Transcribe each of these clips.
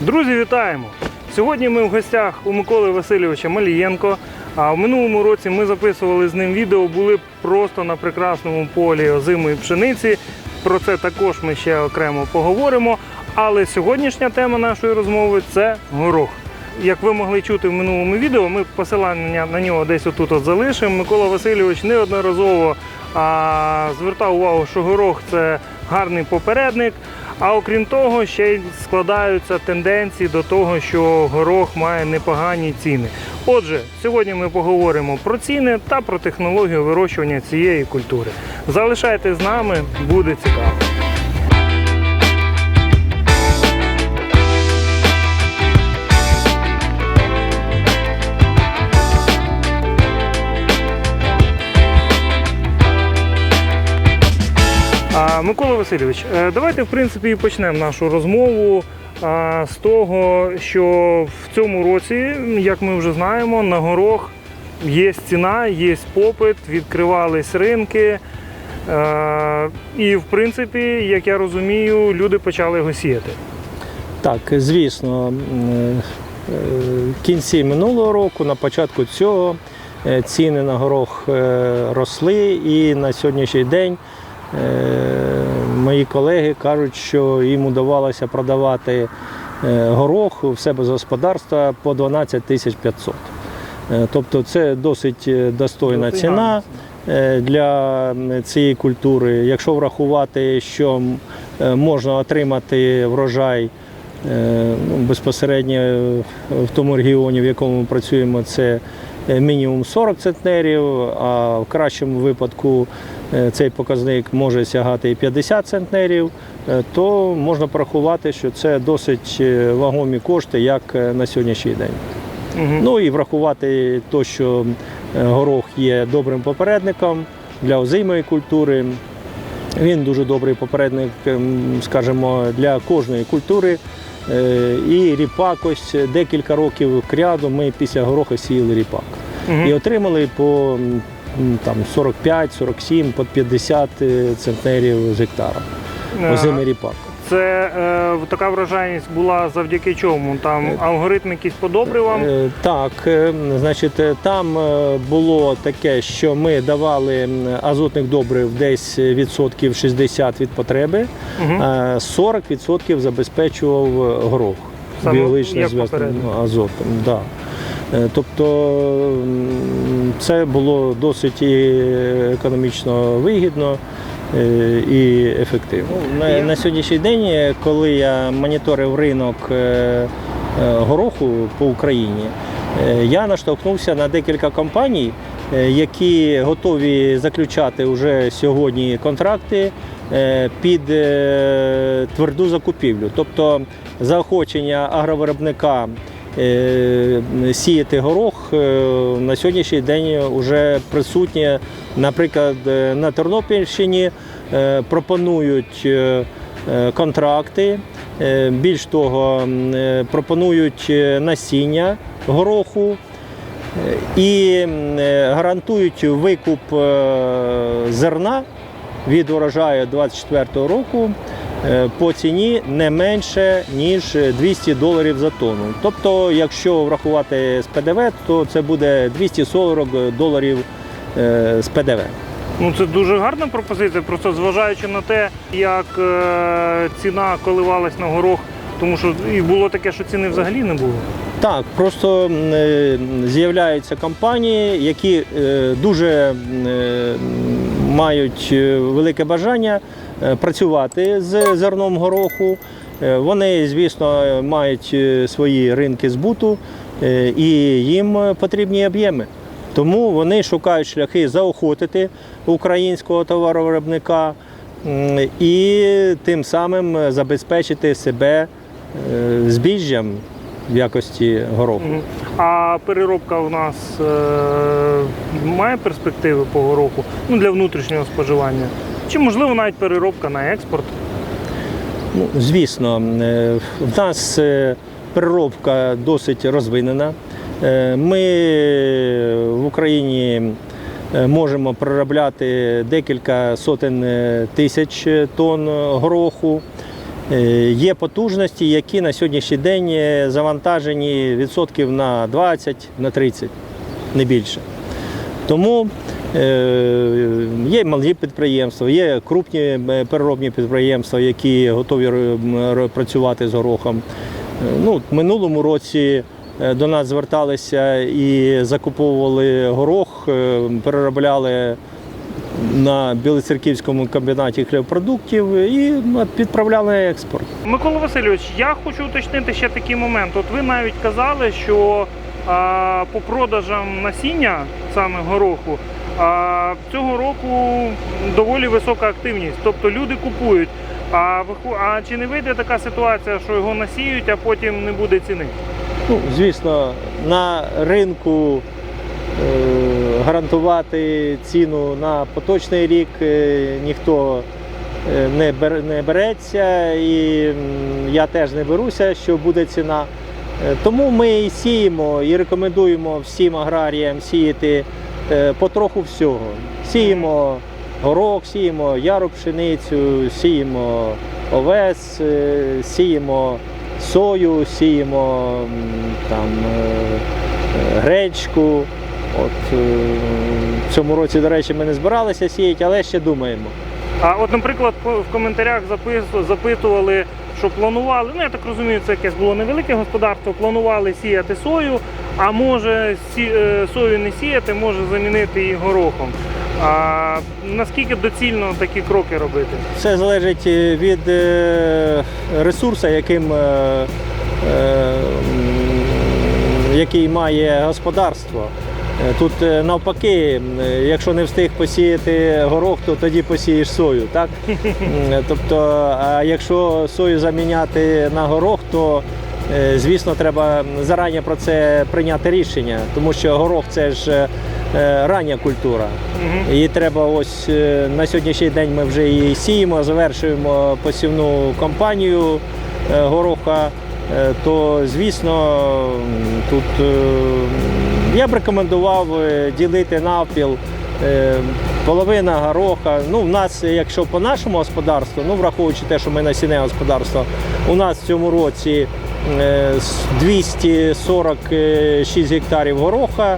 Друзі, вітаємо! Сьогодні ми в гостях у Миколи Васильовича Малієнко. А в минулому році ми записували з ним відео, були просто на прекрасному полі озимої пшениці. Про це також ми ще окремо поговоримо. Але сьогоднішня тема нашої розмови це горох. Як ви могли чути в минулому відео, ми посилання на нього десь отут от залишимо. Микола Васильович неодноразово а, звертав увагу, що горох це гарний попередник. А окрім того, ще й складаються тенденції до того, що горох має непогані ціни. Отже, сьогодні ми поговоримо про ціни та про технологію вирощування цієї культури. Залишайтесь з нами, буде цікаво. Микола Васильович, е, давайте в принципі почнемо нашу розмову з того, що в цьому році, як ми вже знаємо, на горох є ціна, є попит, відкривались ринки. Е, І в принципі, як я розумію, люди почали його сіяти. Так, звісно, е, в кінці минулого року, на початку цього е, ціни на горох е, росли, і на сьогоднішній день е, мої колеги кажуть, що їм удавалося продавати е, горох в себе з господарства по 12 тисяч 500. Е, Тобто це досить е, достойна ціна е, для цієї культури. Якщо врахувати, що е, можна отримати врожай е, ну, безпосередньо в тому регіоні, в якому ми працюємо, це е, мінімум 40 центнерів, а в кращому випадку е, цей показник може сягати і 50 центнерів, е, то можна порахувати, що це досить е, вагомі кошти, як е, на сьогоднішній день. Мгм. Ну і врахувати те, що е, горох є добрим попередником для озимої культури. Він дуже добрий попередник, ем, скажімо, для кожної культури. Е, І ріпак, ось декілька років кряду ми після гороха сіяли ріпак. Мгм. І отримали по там, 45, 47, по 50 е, центнерів з гектара. Е, Озимий ріпак. Це е, така врожайність була завдяки чому? Там алгоритм якийсь по добривам. Е, Так, е, значить, е, там е, було таке, що ми давали азотних добрив десь відсотків 60 від потреби, а 40% забезпечував е, горох біологічно як азотом. Да. Е, Тобто це було досить і економічно вигідно е, і ефективно. На, на сьогоднішній день, е, коли я моніторив ринок е, гороху по Україні, я наштовхнувся на декілька компаній, які готові заключати вже сьогодні контракти під тверду закупівлю. Тобто заохочення агровиробника сіяти горох е, на сьогоднішній день вже присутнє. Наприклад, е, на Тернопільщині е, пропонують е, е, контракти. Е, Більш того, е, пропонують е, насіння гороху е, і е, гарантують викуп е, зерна від урожаю 24 року е, по ціні не менше ніж 200 доларів за тонну. Тобто, якщо врахувати з ПДВ, то це буде 240 доларів е, з ПДВ. Ну це дуже гарна пропозиція, просто зважаючи на те, як е, ціна коливалась на горох, тому що і було таке, що ціни взагалі не було. Так, просто е, з'являються компанії, які е, дуже е, мають е, велике бажання е, працювати з зерном гороху. Е, Вони, звісно, мають е, свої ринки збуту е, і їм потрібні об'єми. Тому вони шукають шляхи заохотити українського товаровиробника і тим самим забезпечити себе е, збіжжям в якості гороху. А переробка в нас е, має перспективи по гороху ну, для внутрішнього споживання. Чи можливо навіть переробка на експорт? Ну, звісно, е, в нас е, переробка досить розвинена. Е, Ми в Україні можемо переробляти декілька сотень тисяч тонн гороху. Є потужності, які на сьогоднішній день завантажені відсотків на 20, на 30, не більше. Тому є малі підприємства, є крупні е, переробні підприємства, які готові р- працювати з горохом. Е, Ну, минулому році е, до нас зверталися і закуповували горох, е, переробляли на Білоцерківському комбінаті хлібопродуктів і на експорт. Микола Васильович, я хочу уточнити ще такий момент. От ви навіть казали, що по продажам насіння саме гороху а, цього року доволі висока активність. Тобто люди купують. А, а чи не вийде така ситуація, що його насіють, а потім не буде ціни? Ну, звісно, на ринку е, гарантувати ціну на поточний рік е, ніхто е, не, бер, не береться, і я теж не беруся, що буде ціна. Е, Тому ми і сіємо і рекомендуємо всім аграріям сіяти потроху всього. Сіємо горох, сіємо яру пшеницю, сіємо овес, е, сіємо сою, сіємо там е, е, гречку. От е, в цьому році, до речі, ми не збиралися сіяти, але ще думаємо. А от, наприклад, в коментарях запитували, що планували, ну я так розумію, це якесь було невелике господарство, планували сіяти сою, а може е, сою не сіяти, може замінити її горохом. А наскільки доцільно такі кроки робити? Все залежить е, від е, ресурсу, яким, який має господарство. Е, Тут е, навпаки, е, якщо не встиг посіяти горох, то тоді посієш сою. Так? Тобто, а якщо сою заміняти на горох, то звісно треба зарані про це прийняти рішення, тому що горох це ж рання культура. Її треба ось на сьогоднішній день ми вже її сіємо, завершуємо посівну кампанію гороха. То звісно, тут я б рекомендував е, ділити навпіл. е, Половина гороха. Ну, в нас, якщо по нашому господарству, ну враховуючи те, що ми насінне господарство, у нас в цьому році е, 246 гектарів гороха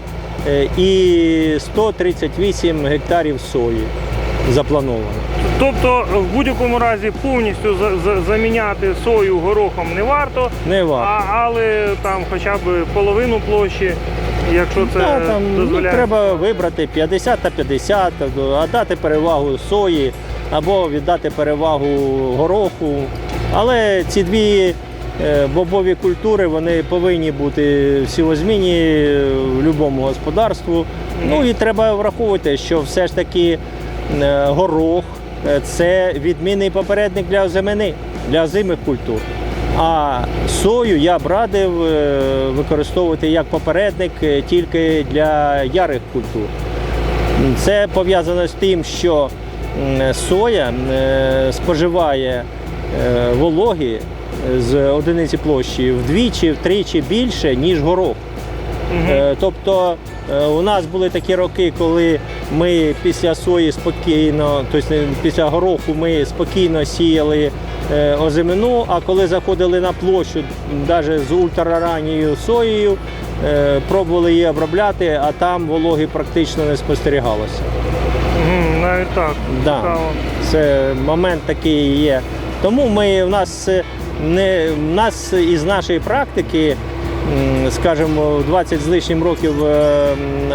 е, і 138 гектарів сої заплановано. Тобто, в будь-якому разі повністю за- за- заміняти сою горохом не варто, Не варто. а, але там хоча б половину площі, якщо це Та, там, ну, треба вибрати 50 на 50, а дати перевагу сої або віддати перевагу гороху. Але ці дві е, бобові культури вони повинні бути сівозмінні в будь-якому господарству. Ну і треба враховувати, що все ж таки е, горох е, це відмінний попередник для озимини, для озимих культур. А сою я б радив е, використовувати як попередник е, тільки для ярих культур. Це пов'язано з тим, що соя е, споживає вологі з одиниці площі вдвічі, втричі більше, ніж горох. Е, Тобто е, у нас були такі роки, коли ми після сої спокійно, тобто після гороху ми спокійно сіяли е, озимину, а коли заходили на площу, навіть з ультраранньою соєю, пробували її обробляти, а там вологи практично не спостерігалося. Навіть так. Да. Цікаво. Це момент такий є. Тому ми в нас не в нас із нашої практики, скажімо, 20 з лишнім років е,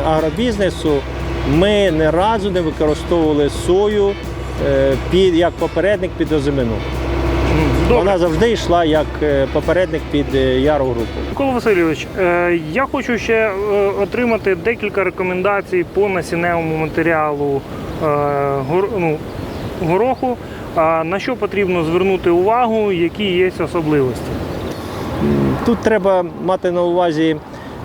агробізнесу, ми не разу не використовували сою е, під як попередник під озимину. Добре. Вона завжди йшла як е, попередник під яру групу. Микола Васильович, я хочу ще отримати декілька рекомендацій по насінневому матеріалу ну, гороху. На що потрібно звернути увагу, які є особливості? Тут треба мати на увазі,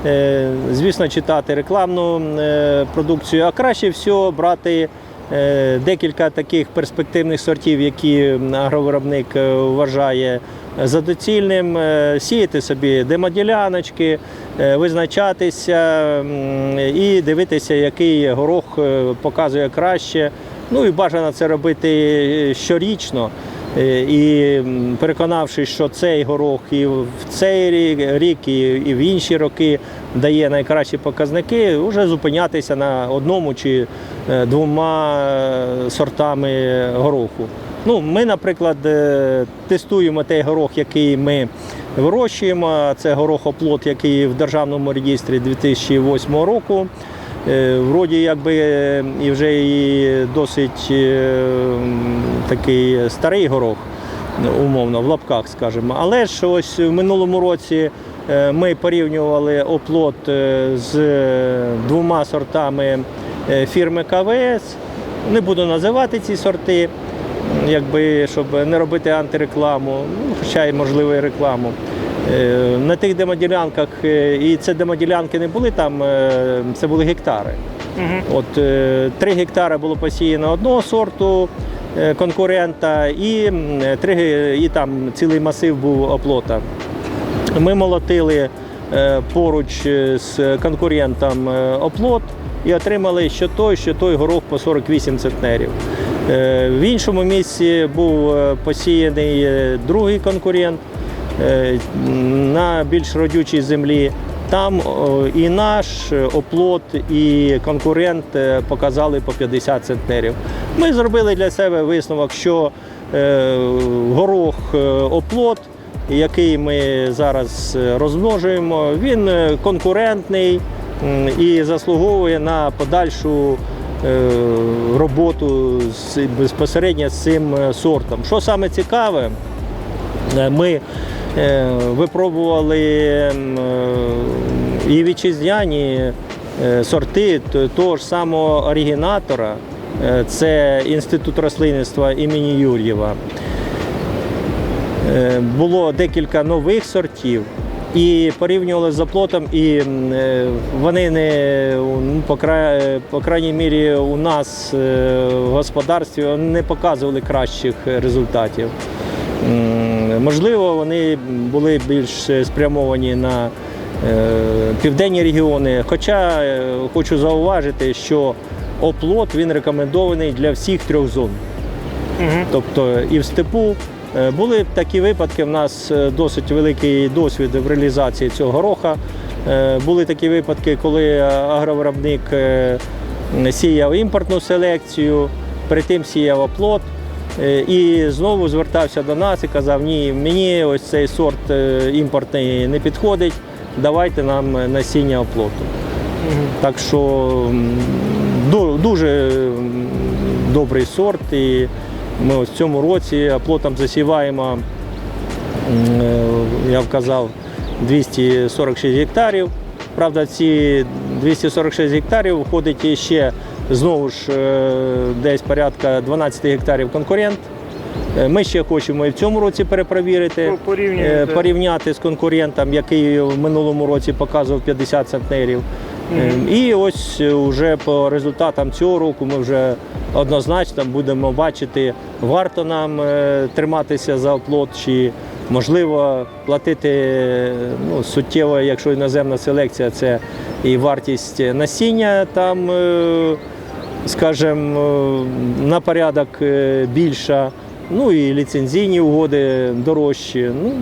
е, звісно, читати рекламну е, продукцію, а краще всього брати е, декілька таких перспективних сортів, які агровиробник вважає за доцільним, сіяти собі демоділяночки, визначатися і дивитися, який горох показує краще. Ну і бажано це робити щорічно. Е, І переконавшись, що цей горох і в цей рік- і в інші роки дає найкращі показники, вже зупинятися на одному чи е, двома е, сортами гороху. Ну, ми, наприклад, тестуємо той горох, який ми вирощуємо. Це горохоплод, який в державному реєстрі 2008 року. Е, Вроді якби е, і вже і досить е, такий старий горох, умовно, в лапках, скажімо. Але ж ось в минулому році ми порівнювали оплот з двома сортами фірми КВС. Не буду називати ці сорти, якби, щоб не робити антирекламу, ну, хоча й можливо і рекламу. Е, На тих демоділянках, е, і це демоділянки не були там, е, це були гектари. Мгм. От 3 гектари було посіяно одного сорту конкурента, і, три, і там цілий масив був оплота. Ми молотили поруч з конкурентом оплот і отримали що той, що той горох по 48 центнерів. В іншому місці був посіяний другий конкурент на більш родючій землі. Там і наш е, оплот, і конкурент е, показали по 50 центнерів. Ми зробили для себе висновок, що е, горох е, оплот, який ми зараз е, розмножуємо, він е, конкурентний і заслуговує на подальшу е, роботу безпосередньо з цим е, сортом. Що саме цікаве, Е, Ми е, випробували е, і вітчизняні е, сорти того ж самого оригінатора. Е, Це інститут рослинництва імені Юр'єва. Е, Було декілька нових сортів. І порівнювали з оплотом, і е, вони не ну, по, кра... по крайній мірі у нас е, в господарстві не показували кращих результатів. Можливо, вони були більш спрямовані на е, південні регіони. Хоча е, хочу зауважити, що оплот він рекомендований для всіх трьох зон. Мгм. Тобто і в степу Е, були такі випадки. В нас е, досить великий досвід в реалізації цього гороха. Е, Були такі випадки, коли агровиробник е, сіяв імпортну селекцію, перед тим сіяв оплот. Е, І знову звертався до нас і казав, ні, мені ось цей сорт е, імпортний не підходить, давайте нам насіння оплоту. Так що дуже добрий сорт. І ми ось в цьому році оплотом засіваємо, е, я вказав, 246 гектарів. Правда, ці 246 гектарів входить іще знову ж е, десь порядка 12 гектарів конкурент. Е, Ми ще хочемо і в цьому році перепровірити, е, порівняти з конкурентом, який в минулому році показував 50 центнерів. І ось вже по результатам цього року ми вже однозначно будемо бачити, варто нам триматися за оплот, чи можливо платити ну, суттєво, якщо іноземна селекція, це і вартість насіння там, скажімо, на порядок е, більша. Ну і ліцензійні угоди дорожчі. Ну,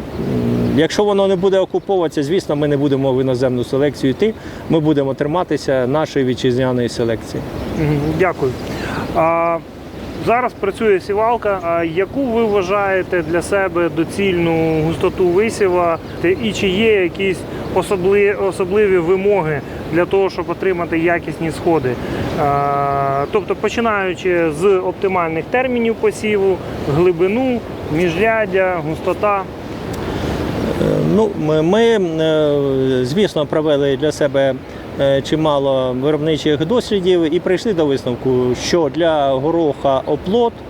якщо воно не буде окуповуватися, звісно, ми не будемо в іноземну селекцію йти. Ми будемо триматися нашої вітчизняної селекції. Дякую. А, зараз працює сівалка. А яку ви вважаєте для себе доцільну густоту висіва? І чи є якісь особливі, вимоги для того, щоб отримати якісні сходи? А, тобто починаючи з оптимальних термінів посіву, глибину, міжряддя, густота. Е, Ну, ми- е, звісно, провели для себе е, чимало виробничих дослідів і прийшли до висновку, що для гороха оплот е,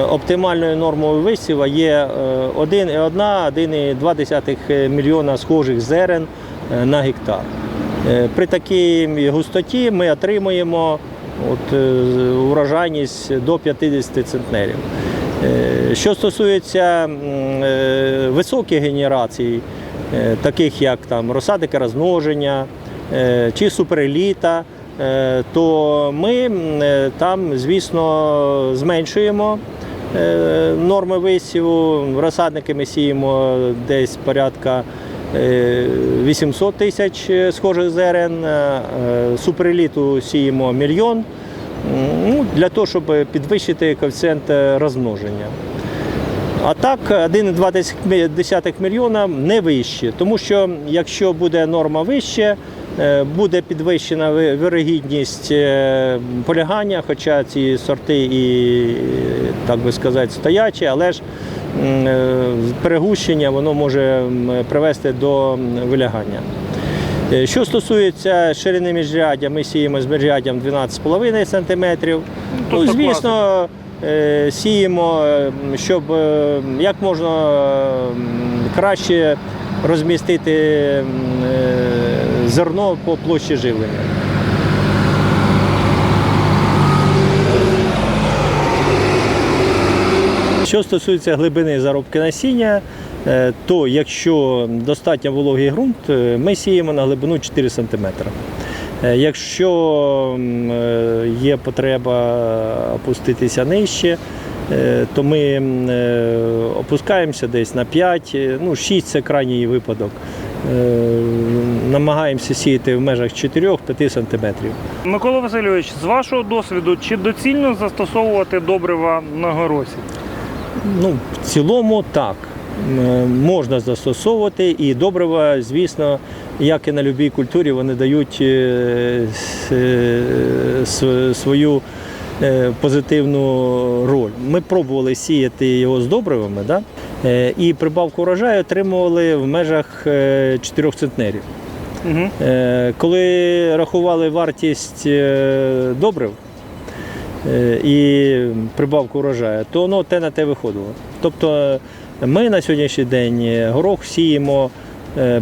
оптимальною нормою висіва є 1,1-1,2 мільйона схожих зерен е, на гектар. Е, При такій густоті ми отримуємо от, е, урожайність до 50 центнерів. Е, Що стосується е, високих генерацій, е, таких як там розсадики розмноження е, чи супереліта, е, то ми е, там, звісно, зменшуємо е, норми висіву. Розсадники ми сіємо десь порядка е, 800 тисяч е, схожих зерен. е, е, сіємо мільйон. Ну, для того, щоб підвищити коефіцієнт е, розмноження. А так 1,2 мільйона не вище, тому що якщо буде норма вище, е, буде підвищена вирогідність е, полягання, хоча ці сорти і, е, так би сказати, стоячі, але ж е, перегущення воно може привести до вилягання. Е, Що стосується ширини міжряддя, ми сіємо з міжряддям 12,5 см. Ну, тобто звісно, е, сіємо, е, щоб е, як можна е, краще розмістити е, зерно по площі живлення. Що стосується глибини заробки насіння, е, то якщо достатньо вологий ґрунт, е, ми сіємо на глибину 4 см. Е, Якщо є потреба опуститися нижче, то ми опускаємося десь на 5, е, ну 6 це крайній випадок. Намагаємося сіяти в межах 4-5 сантиметрів. Микола Васильович, з вашого досвіду, чи доцільно застосовувати добрива на горосі? Ну, в цілому так. Можна застосовувати і добрива, звісно, як і на будь-якій культурі, вони дають е, е, свою е, позитивну роль. Ми пробували сіяти його з добривами, да? і прибавку врожаю отримували в межах 4 центнерів. Угу. Коли рахували вартість е, добрив е, і прибавку врожаю, то воно те на те виходило. Тобто ми на сьогоднішній день горох сіємо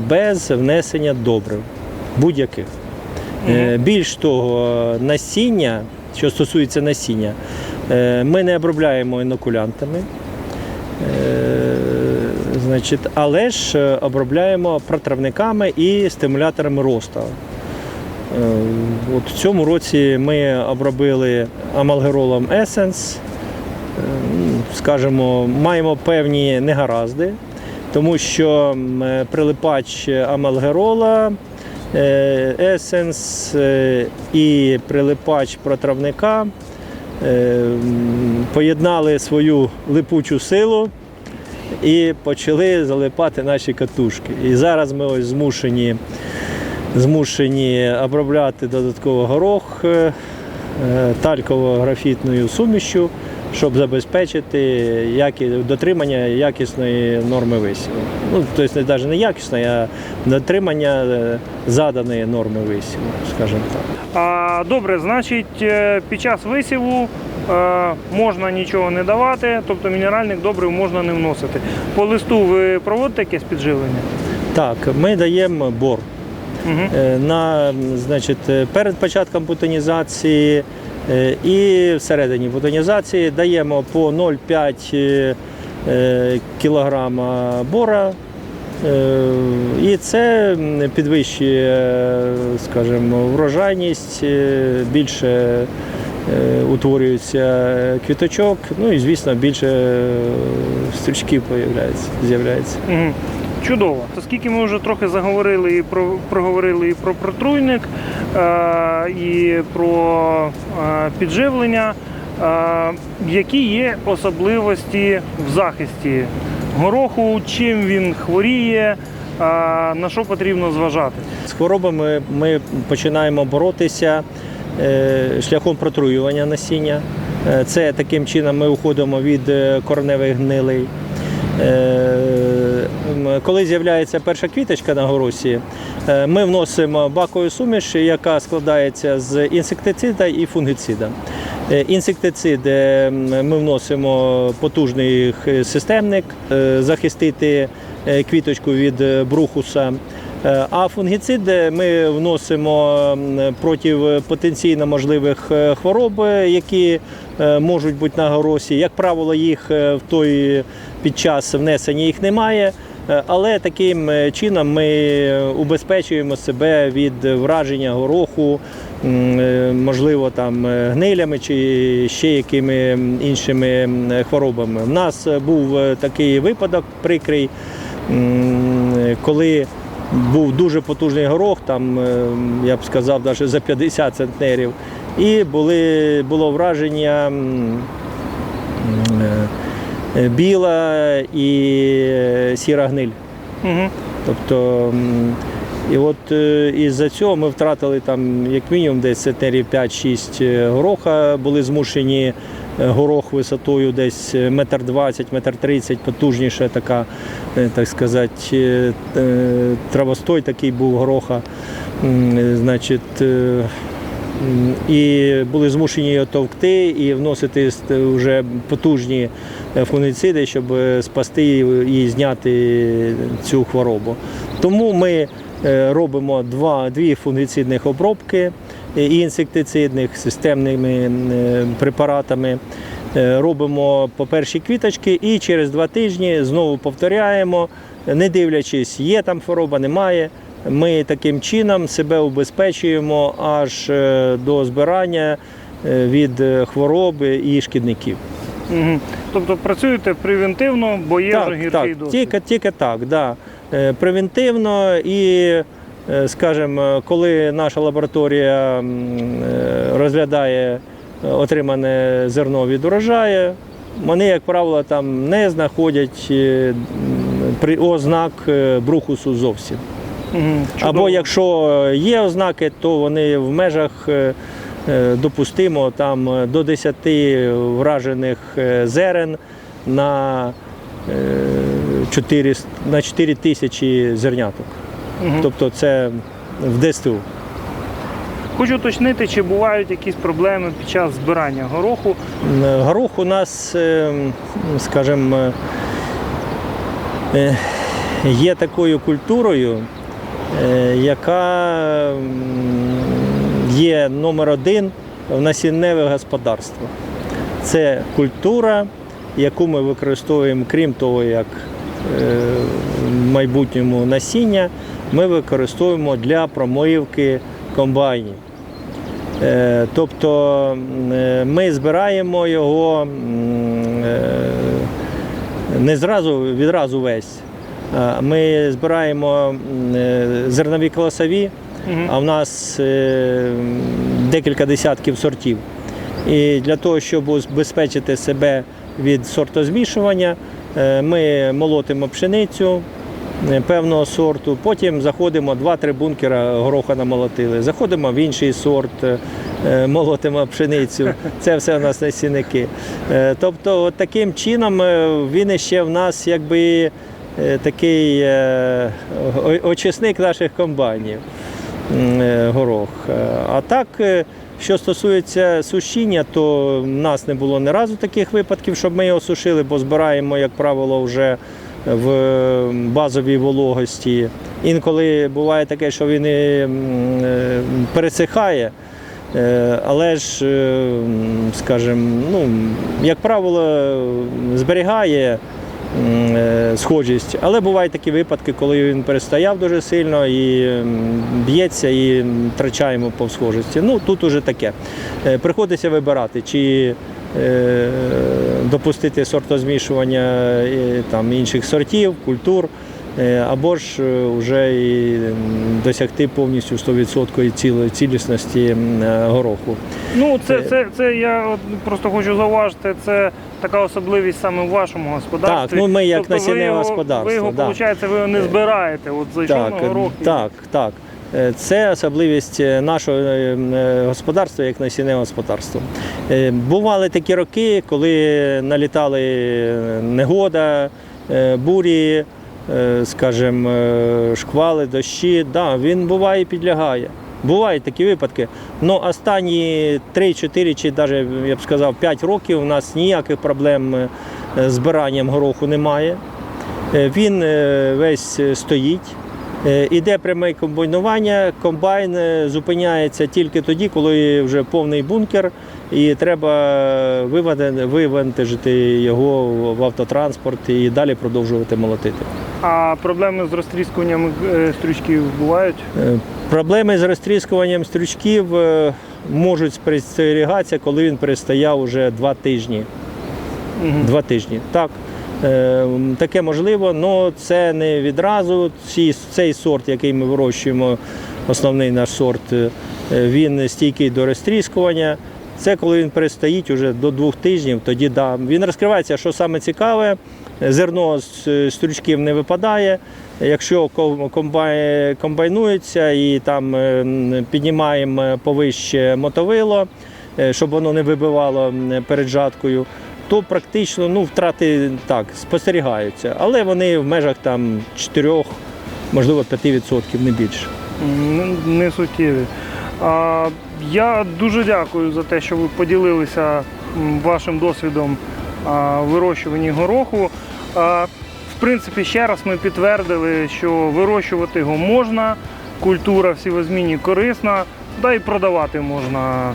без внесення добрив будь-яких. Е, Більш того, насіння, що стосується насіння, ми не обробляємо інокулянтами. Значить, але ж е, обробляємо протравниками і стимуляторами росту. Е, От в цьому році ми обробили амалгеролом Essence. Е, Скажімо, маємо певні негаразди, тому що прилипач амалгерола, е, Essence е, і прилипач протравника поєднали свою липучу силу і почали залипати наші катушки. І зараз ми ось змушені, змушені обробляти додатково горох е, тальково-графітною сумішю, щоб забезпечити які, дотримання якісної норми висіву. Ну, тобто навіть не якісної, а дотримання е, заданої норми висіву, скажімо так. Добре, значить, е, під час висіву можна нічого не давати, тобто мінеральних добрив можна не вносити. По листу ви проводите якесь підживлення? Так, ми даємо бор. Угу. Е, на, значить, е, перед початком бутонізації е, і всередині бутонізації даємо по 0,5 е, е, бора. Е, І це підвищує, е, скажімо, врожайність, е, більше е, утворюється квіточок, ну і звісно більше е, стрічків з'являється. Угу. Чудово. Оскільки ми вже трохи заговорили і про проговорили і про протруйник, е, і про е, підживлення, е, які є особливості в захисті гороху, чим він хворіє, е, на що потрібно зважати? З хворобами ми починаємо боротися е, шляхом протруювання насіння. Е, Це таким чином ми уходимо від е, кореневих гнилей. Е, Коли з'являється перша квіточка на горосі, е, ми вносимо бакову суміш, яка складається з інсектицида і фунгицида. Е, Інсектицид е, ми вносимо потужний системник, е, захистити е, квіточку від е, брухуса. Е, А фунгіцид ми вносимо проти потенційно можливих е, хвороб, е, які можуть бути на горосі. Як правило, їх в той під час внесення їх немає. Але таким чином ми убезпечуємо себе від враження гороху можливо, там гнилями чи ще якими іншими хворобами. У нас був такий випадок прикрий, коли був дуже потужний горох, там, е, я б сказав, навіть за 50 центнерів, і були, було враження. е, Біла і е, сіра гниль. Угу. Тобто, і от із-за цього ми втратили там як мінімум десь центнерів 5-6 е, гороха, були змушені горох висотою десь е, метр двадцять, метр тридцять, потужніша така, е, так сказати, е, е, травостой такий був гороха. Е, Значить, е, і були змушені його товкти і вносити вже потужні е, фунгіциди, щоб е, спасти і зняти цю хворобу. Тому ми е, робимо два, дві фунгіцидних обробки е, і інсектицидних системними препаратами. Е, Робимо по першій квіточки і через два тижні знову повторяємо, не дивлячись, є там хвороба, немає. Ми таким чином себе убезпечуємо аж е, до збирання е, від хвороби і шкідників. Угу. Тобто працюєте превентивно, бо є вже так, гіркий так, досвід. тільки, тільки так, да. Превентивно і, скажімо, коли наша лабораторія е, розглядає е, отримане зерно від урожаю, вони, як правило, там не знаходять е, ознак е, брухусу зовсім. Чудово. Або якщо є ознаки, то вони в межах е, е, допустимо там е, до 10 вражених е, зерен на е, 4, на 4 тисячі зерняток. Мгм. Тобто це в ДСТУ. Хочу уточнити, чи бувають якісь проблеми під час збирання гороху. Горох у нас, е, скажімо, е, є такою культурою, е, яка є номер один в насінневих господарствах. Це культура, яку ми використовуємо, крім того, як в майбутньому насіння, ми використовуємо для промивки комбайнів. Е, Тобто е, ми збираємо його е, не зразу відразу весь. Ми збираємо зернові колосові, а в нас декілька десятків сортів. І для того, щоб убезпечити себе від сортозмішування, ми молотимо пшеницю певного сорту, потім заходимо 2-3 бункера гороха намолотили, заходимо в інший сорт, е, молотимо пшеницю. Це все у нас насінники. Е, Тобто, от таким чином е, він ще в нас якби е, такий е, очисник наших комбайнів е, горох. Е, А так, е, що стосується сушіння, то в нас не було ні разу таких випадків, щоб ми його сушили, бо збираємо, як правило, вже в базовій вологості. Інколи буває таке, що він і, е, пересихає. Е, Але ж, е, скажімо, ну, як правило, зберігає схожість. Але бувають такі випадки, коли він перестояв дуже сильно і б'ється, і втрачаємо по схожості. Ну, тут уже таке. Приходиться вибирати, чи допустити сортозмішування е, там, інших сортів, культур. е, Або ж е, вже і досягти повністю 100% цілісності е, гороху. Ну, це, Е. це, це я от просто хочу зауважити, це така особливість саме в вашому господарстві. Так, ну, ми як тобто насінневе господарство, Ви його, да. виходить, ви його не збираєте. От зайшов Так, на горох. і- так, так. Е, Це особливість е, нашого е, господарства як насінне господарство. Бували такі роки, коли налітали негода, бурі, скажімо, шквали, дощі. Да, він буває підлягає. Бувають такі випадки. Ну, останні 3-4 чи навіть, я б сказав, 5 років у нас ніяких проблем з збиранням гороху немає. Він весь стоїть. Е, Іде пряме комбайнування, комбайн е, зупиняється тільки тоді, коли вже повний бункер, і треба виваде- вивантажити його в автотранспорт і далі продовжувати молотити. А проблеми з розтріскуванням е, стрючків бувають? Е, Проблеми з розтріскуванням стрючків е, можуть спостерігатися, коли він перестояв уже два тижні. Мгм. Два тижні. Так. Е, м, Таке можливо, але це не відразу. Цей сорт, який ми вирощуємо, основний наш сорт, е, він стійкий до розтріскування. Це коли він перестоїть уже до двох тижнів, тоді да. Він розкривається, що саме цікаве, зерно з стрючків не випадає. Якщо комбай- комбайнується і там е, піднімаємо повище мотовило, е, щоб воно не вибивало перед жаткою, то практично ну, втрати так спостерігаються. Але вони в межах там 4, можливо 5%, не більше. Не суттєві. А, я дуже дякую за те, що ви поділилися вашим досвідом а, вирощуванні гороху. А, в принципі, ще раз ми підтвердили, що вирощувати його можна, культура всівозмінні корисна, да і продавати можна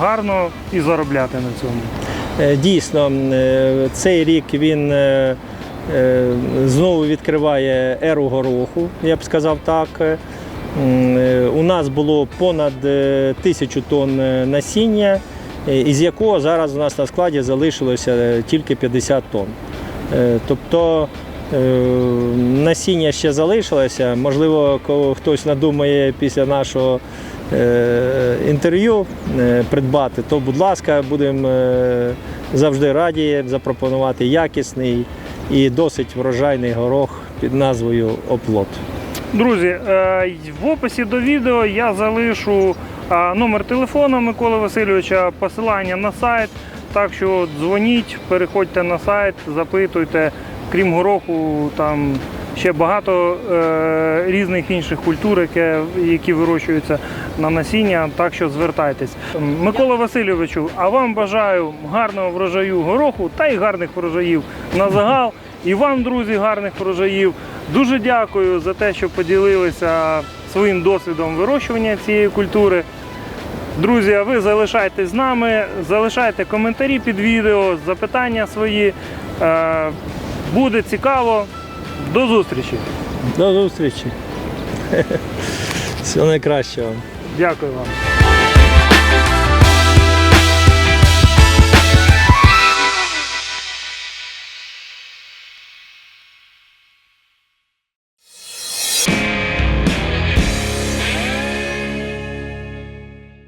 гарно і заробляти на цьому. Е, Дійсно, е, цей рік він е, знову відкриває еру гороху, я б сказав так. У нас було понад тисячу тонн насіння, із якого зараз у нас на складі залишилося тільки 50 тонн. Тобто насіння ще залишилося. Можливо, хтось надумає після нашого інтерв'ю е, придбати, то, будь ласка, будемо е, завжди раді запропонувати якісний і досить врожайний горох під назвою Оплот. Друзі, е, в описі до відео я залишу е, номер телефону Миколи Васильовича, посилання на сайт. Так що дзвоніть, переходьте на сайт, запитуйте. Крім гороху, там ще багато е, різних інших культур, яке- які вирощуються на насіння. Так що звертайтесь. Микола Васильовичу, а вам бажаю гарного врожаю гороху та й гарних врожаїв на загал. І вам, друзі, гарних врожаїв. Дуже дякую за те, що поділилися своїм досвідом вирощування цієї культури. Друзі, а ви залишайтесь з нами, залишайте коментарі під відео, запитання свої. Е, Буде цікаво. До зустрічі. До зустрічі. Всього найкращого. Дякую вам.